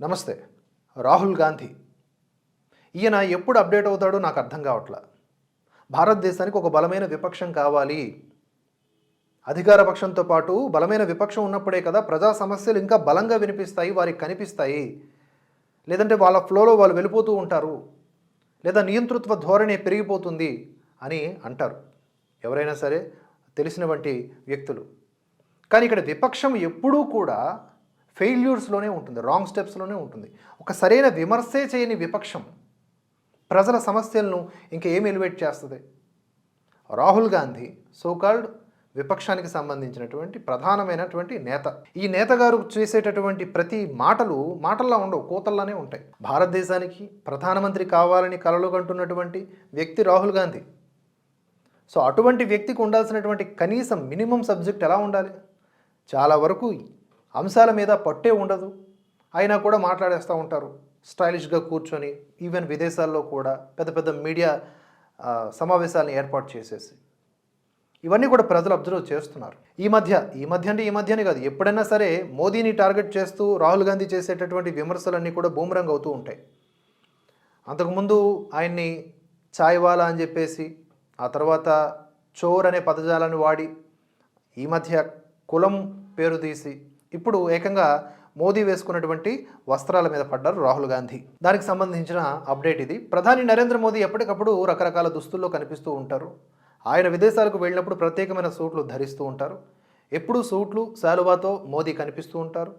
నమస్తే రాహుల్ గాంధీ. ఈయన ఎప్పుడు అప్డేట్ అవుతాడో నాకు అర్థం కావట్లా. భారతదేశానికి ఒక బలమైన విపక్షం కావాలి. అధికార పక్షంతో పాటు బలమైన విపక్షం ఉన్నప్పుడే కదా ప్రజా సమస్యలు ఇంకా బలంగా వినిపిస్తాయి వారికి కనిపిస్తాయి. లేదంటే వాళ్ళ ఫ్లోలో వాళ్ళు వెళ్ళిపోతూ ఉంటారు. లేదా నియంతృత్వ ధోరణి పెరిగిపోతుంది అని అంటారు. ఎవరైనా సరే తెలిసినటువంటి వ్యక్తులు. కానీ ఇక్కడ విపక్షం ఎప్పుడూ కూడా ఫెయిల్యూర్స్లోనే ఉంటుంది రాంగ్ స్టెప్స్లోనే ఉంటుంది. ఒక సరైన విమర్శే చేయని విపక్షం ప్రజల సమస్యలను ఇంకా ఏం ఎలివేట్ చేస్తుంది? రాహుల్ గాంధీ సోకాల్డ్ విపక్షానికి సంబంధించినటువంటి ప్రధానమైనటువంటి నేత. ఈ నేతగారు చేసేటటువంటి ప్రతి మాటలు మాటల్లా ఉండవు కోతల్లానే ఉంటాయి. భారతదేశానికి ప్రధానమంత్రి కావాలని కలలు కంటున్నటువంటి వ్యక్తి రాహుల్ గాంధీ. సో అటువంటి వ్యక్తికి ఉండాల్సినటువంటి కనీసం మినిమం సబ్జెక్ట్ ఎలా ఉండాలి? చాలా వరకు అంశాల మీద పట్టే ఉండదు. అయినా కూడా మాట్లాడేస్తూ ఉంటారు. స్టైలిష్గా కూర్చొని ఈవెన్ విదేశాల్లో కూడా పెద్ద పెద్ద మీడియా సమావేశాలను ఏర్పాటు చేసేసి. ఇవన్నీ కూడా ప్రజలు అబ్జర్వ్ చేస్తున్నారు. ఈ మధ్య ఈ మధ్య అంటే ఈ మధ్యనే కాదు. ఎప్పుడైనా సరే మోదీని టార్గెట్ చేస్తూ రాహుల్ గాంధీ చేసేటటువంటి విమర్శలన్నీ కూడా బూమరంగ్ అవుతూ ఉంటాయి. అంతకుముందు ఆయన్ని చాయ్వాలా అని చెప్పేసి ఆ తర్వాత చోర్ అనే పదజాలాన్ని వాడి ఈ మధ్య కులం పేరు తీసి ఇప్పుడు ఏకంగా మోదీ వేసుకున్నటువంటి వస్త్రాల మీద పడ్డారు రాహుల్ గాంధీ. దానికి సంబంధించిన అప్డేట్ ఇది. ప్రధాని నరేంద్ర మోదీ ఎప్పటికప్పుడు రకరకాల దుస్తుల్లో కనిపిస్తూ ఉంటారు. ఆయన విదేశాలకు వెళ్ళినప్పుడు ప్రత్యేకమైన సూట్లు ధరిస్తూ ఉంటారు. ఎప్పుడూ సూట్లు శాలువాతో మోదీ కనిపిస్తూ ఉంటారు.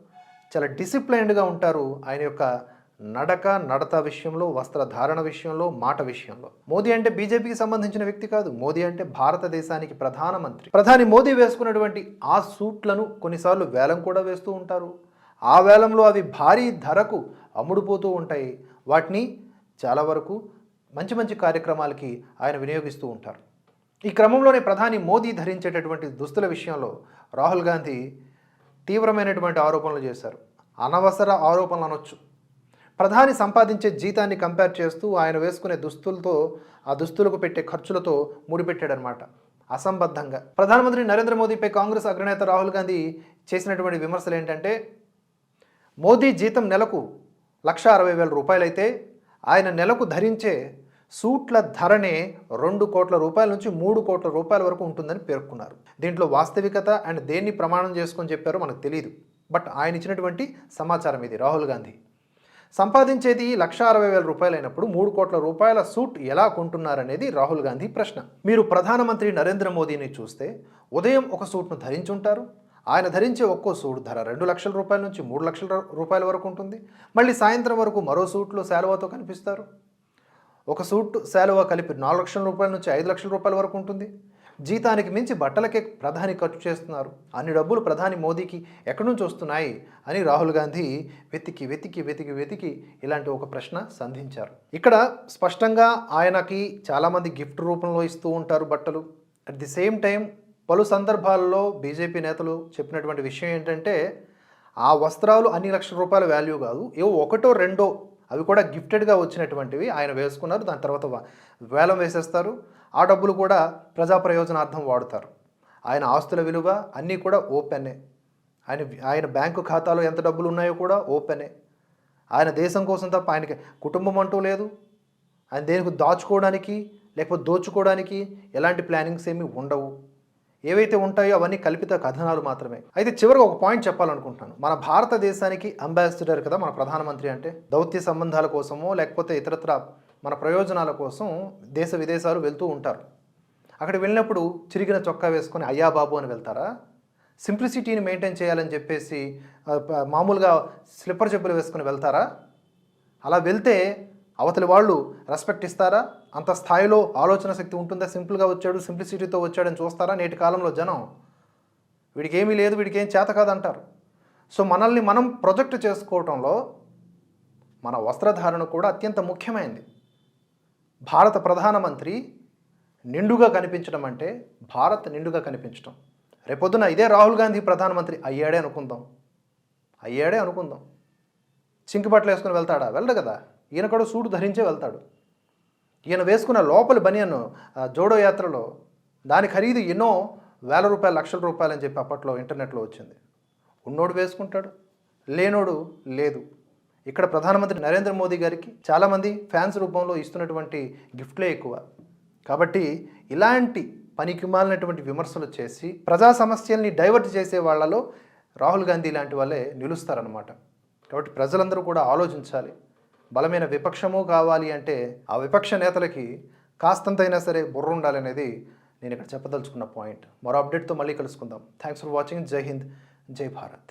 చాలా డిసిప్లైన్డ్గా ఉంటారు ఆయన యొక్క నడక నడత విషయంలో వస్త్రధారణ విషయంలో మాట విషయంలో. మోదీ అంటే బీజేపీకి సంబంధించిన వ్యక్తి కాదు. మోదీ అంటే భారతదేశానికి ప్రధానమంత్రి. ప్రధాని మోదీ వేసుకున్నటువంటి ఆ సూట్లను కొన్నిసార్లు వేలం కూడా వేస్తూ ఉంటారు. ఆ వేలంలో అవి భారీ ధరకు అమ్ముడుపోతూ ఉంటాయి. వాటిని చాలా వరకు మంచి మంచి కార్యక్రమాలకి ఆయన వినియోగిస్తూ ఉంటారు. ఈ క్రమంలోనే ప్రధాని మోదీ ధరించేటటువంటి దుస్తుల విషయంలో రాహుల్ గాంధీ తీవ్రమైనటువంటి ఆరోపణలు చేశారు. అనవసర ఆరోపణలు అనొచ్చు. ప్రధాని సంపాదించే జీతాన్ని కంపేర్ చేస్తూ ఆయన వేసుకునే దుస్తులతో ఆ దుస్తులకు పెట్టే ఖర్చులతో ముడిపెట్టాడనమాట అసంబద్ధంగా. ప్రధానమంత్రి నరేంద్ర మోదీపై కాంగ్రెస్ అగ్రనేత రాహుల్ గాంధీ చేసినటువంటి విమర్శలు ఏంటంటే మోదీ జీతం నెలకు లక్ష అరవై వేల రూపాయలైతే ఆయన నెలకు ధరించే సూట్ల ధరనే రెండు కోట్ల రూపాయల నుంచి మూడు కోట్ల రూపాయల వరకు ఉంటుందని పేర్కొన్నారు. దీంట్లో వాస్తవికత అండ్ దేన్ని ప్రమాణం చేసుకొని చెప్పారో మనకు తెలియదు బట్ ఆయన ఇచ్చినటువంటి సమాచారం ఇది రాహుల్ గాంధీ. సంపాదించేది లక్ష అరవై వేల రూపాయలైనప్పుడు మూడు కోట్ల రూపాయల సూట్ ఎలా కొంటున్నారనేది రాహుల్ గాంధీ ప్రశ్న. మీరు ప్రధానమంత్రి నరేంద్ర మోదీని చూస్తే ఉదయం ఒక సూట్ను ధరించుంటారు. ఆయన ధరించే ఒక్కో సూట్ ధర రెండు లక్షల రూపాయల నుంచి మూడు లక్షల రూపాయల వరకు ఉంటుంది. మళ్ళీ సాయంత్రం వరకు మరో సూట్లో శాలువాతో కనిపిస్తారు. ఒక సూట్ శాలువా కలిపి నాలుగు లక్షల రూపాయల నుంచి ఐదు లక్షల రూపాయల వరకు ఉంటుంది. జీతానికి మించి బట్టలకే ప్రధాని ఖర్చు చేస్తున్నారు. అన్ని డబ్బులు ప్రధాని మోదీకి ఎక్కడి నుంచి వస్తున్నాయి? అని రాహుల్ గాంధీ వెతికి వెతికి వెతికి వెతికి ఇలాంటి ఒక ప్రశ్న సంధించారు. ఇక్కడ స్పష్టంగా ఆయనకి చాలామంది గిఫ్ట్ రూపంలో ఇస్తూ ఉంటారు బట్టలు. అట్ ది సేమ్ టైం పలు సందర్భాల్లో బీజేపీ నేతలు చెప్పినటువంటి విషయం ఏంటంటే ఆ వస్త్రాలు అన్ని లక్షల రూపాయల వాల్యూ కాదు. ఏవో ఒకటో రెండో అవి కూడా గిఫ్టెడ్గా వచ్చినటువంటివి ఆయన వేసుకున్నారు. దాని తర్వాత వేలం వేసేస్తారు. ఆ డబ్బులు కూడా ప్రజా ప్రయోజనార్థం వాడుతారు. ఆయన ఆస్తుల విలువ అన్నీ కూడా ఓపెనే. ఆయన ఆయన బ్యాంకు ఖాతాలో ఎంత డబ్బులు ఉన్నాయో కూడా ఓపెనే. ఆయన దేశం కోసం తప్ప ఆయనకి కుటుంబం అంటూ లేదు. ఆయన దేనికి దాచుకోవడానికి లేకపోతే దోచుకోవడానికి ఎలాంటి ప్లానింగ్స్ ఏమీ ఉండవు. ఏవైతే ఉంటాయో అవన్నీ కల్పిత కథనాలు మాత్రమే. అయితే చివరికి ఒక పాయింట్ చెప్పాలనుకుంటున్నాను. మన భారతదేశానికి అంబాసిడర్ కదా మన ప్రధానమంత్రి అంటే? దౌత్య సంబంధాల కోసమో లేకపోతే ఇతరత్ర మన ప్రయోజనాల కోసం దేశ విదేశాలు వెళ్తూ ఉంటారు. అక్కడ వెళ్ళినప్పుడు చిరిగిన చొక్కా వేసుకొని అయ్యా బాబు అని వెళ్తారా? సింప్లిసిటీని మెయింటైన్ చేయాలని చెప్పేసి మామూలుగా స్లిప్పర్ చెప్పులు వేసుకొని వెళ్తారా? అలా వెళ్తే అవతలి వాళ్ళు రెస్పెక్ట్ ఇస్తారా? అంత స్థాయిలో ఆలోచన శక్తి ఉంటుందా? సింపుల్గా వచ్చాడు సింప్లిసిటీతో వచ్చాడని చూస్తారా? నేటి కాలంలో జనం. వీడికి ఏమీ లేదు వీడికి ఏం చేత కాదంటారు. సో మనల్ని మనం ప్రొజెక్ట్ చేసుకోవటంలో మన వస్త్రధారణ కూడా అత్యంత ముఖ్యమైనది భారత ప్రధానమంత్రి నిండుగా కనిపించడం అంటే భారత్ నిండుగా కనిపించడం రేపొద్దున ఇదే రాహుల్ గాంధీ ప్రధానమంత్రి అయ్యాడే అనుకుందాం. అయ్యాడే అనుకుందాం. చింకి బట్టలు వేసుకుని వెళ్తాడా? వెళ్ళడు కదా. ఈయన కూడా సూటు ధరించే వెళ్తాడు. ఈయన వేసుకున్న లోపలి బనియన్ జోడో యాత్రలో దాని ఖరీదు ఎన్నో వేల రూపాయలు లక్షల రూపాయలు అని చెప్పి అప్పట్లో ఇంటర్నెట్లో వచ్చింది. ఉన్నోడు వేసుకుంటాడు లేనోడు లేదు. ఇక్కడ ప్రధానమంత్రి నరేంద్ర మోదీ గారికి చాలామంది ఫ్యాన్స్ రూపంలో ఇస్తున్నటువంటి గిఫ్ట్లే ఎక్కువ. కాబట్టి ఇలాంటి పనికి మాలినటువంటి విమర్శలు చేసి ప్రజా సమస్యల్ని డైవర్ట్ చేసే వాళ్ళలో రాహుల్ గాంధీ లాంటి వాళ్ళే నిలుస్తారనమాట కాబట్టి ప్రజలందరూ కూడా ఆలోచించాలి. బలమైన విపక్షము కావాలి అంటే ఆ విపక్ష నేతలకి కాస్తంతైనా సరే బుర్ర ఉండాలనేది నేను ఇక్కడ చెప్పదలుచుకున్న పాయింట్ మరో అప్డేట్తో మళ్ళీ కలుసుకుందాం. థ్యాంక్స్ ఫర్ వాచింగ్ జై హింద్ జై భారత్